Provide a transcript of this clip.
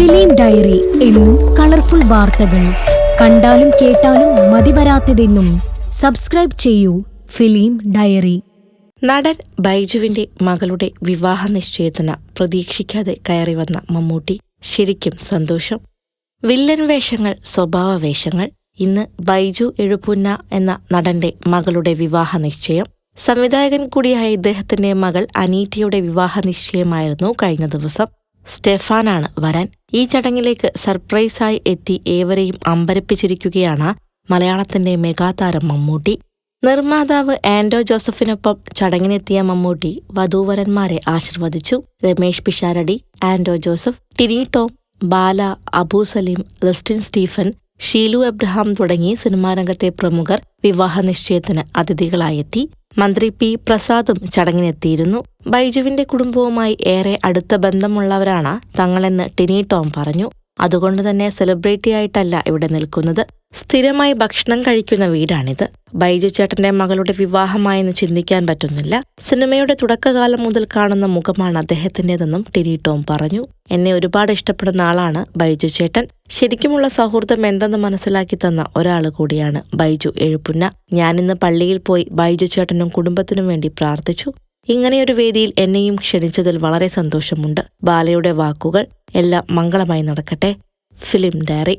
Film diary എന്നും colourful വാർത്തകൾ. കണ്ടാലും കേട്ടാലും മതിവരാത്തതെന്നും സബ്സ്ക്രൈബ് ചെയ്യൂ ഫിലിം ഡയറി. നടൻ ബൈജുവിന്റെ മകളുടെ വിവാഹ നിശ്ചയത്തിന് പ്രതീക്ഷിക്കാതെ കയറി വന്ന മമ്മൂട്ടി ശരിക്കും സന്തോഷം. വില്ലൻ വേഷങ്ങൾ സ്വഭാവ വേഷങ്ങൾ ഇന്ന് ബൈജു എഴുപുന്ന എന്ന നടന്റെ മകളുടെ വിവാഹ നിശ്ചയം. സംവിധായകൻ കൂടിയായ ഇദ്ദേഹത്തിന്റെ മകൾ അനീറ്റയുടെ വിവാഹ നിശ്ചയമായിരുന്നു കഴിഞ്ഞ ദിവസം. സ്റ്റെഫാനാണ് വരൻ. ഈ ചടങ്ങിലേക്ക് സർപ്രൈസായി എത്തി ഏവരെയും അമ്പരപ്പിച്ചിരിക്കുകയാണ് മലയാളത്തിന്റെ മെഗാതാരം മമ്മൂട്ടി. നിർമ്മാതാവ് ആൻഡോ ജോസഫിനൊപ്പം ചടങ്ങിനെത്തിയ മമ്മൂട്ടി വധൂവരന്മാരെ ആശീർവദിച്ചു. രമേഷ് പിഷാരടി ആൻഡോ ജോസഫ് ടിനി ടോം ബാല അബൂ സലീം ലിസ്റ്റിൻ സ്റ്റീഫൻ ഷീലു എബ്രഹാം തുടങ്ങി സിനിമാരംഗത്തെ പ്രമുഖർ വിവാഹ നിശ്ചയത്തിന് അതിഥികളായെത്തി മന്ത്രി പി പ്രസാദും ചടങ്ങിനെത്തിയിരുന്നു. ബൈജുവിന്റെ കുടുംബവുമായി ഏറെ അടുത്ത ബന്ധമുള്ളവരാണ് തങ്ങളെന്ന് ടിനി ടോം പറഞ്ഞു. അതുകൊണ്ട് തന്നെ സെലിബ്രിറ്റി ആയിട്ടല്ല ഇവിടെ നിൽക്കുന്നത്. സ്ഥിരമായി ഭക്ഷണം കഴിക്കുന്ന വീടാണിത്. ബൈജു ചേട്ടന്റെ മകളുടെ വിവാഹമായെന്ന് ചിന്തിക്കാൻ പറ്റുന്നില്ല. സിനിമയുടെ തുടക്കകാലം മുതൽ കാണുന്ന മുഖമാണ് അദ്ദേഹത്തിന്റേതെന്നും ടിനി ടോം പറഞ്ഞു. എന്നെ ഒരുപാട് ഇഷ്ടപ്പെടുന്ന ആളാണ് ബൈജു ചേട്ടൻ. ശരിക്കുമുള്ള സൗഹൃദം എന്തെന്ന് മനസ്സിലാക്കി തന്ന ഒരാൾ കൂടിയാണ് ബൈജു എഴുപ്പുന്ന ഞാനിന്ന് പള്ളിയിൽ പോയി ബൈജു ചേട്ടനും കുടുംബത്തിനും വേണ്ടി പ്രാർത്ഥിച്ചു. ഇങ്ങനെയൊരു വേദിയിൽ എന്നെയും ക്ഷണിച്ചതിൽ വളരെ സന്തോഷമുണ്ട്. ബാലയുടെ വാക്കുകൾ എല്ലാം മംഗളമായി നടക്കട്ടെ. Film diary.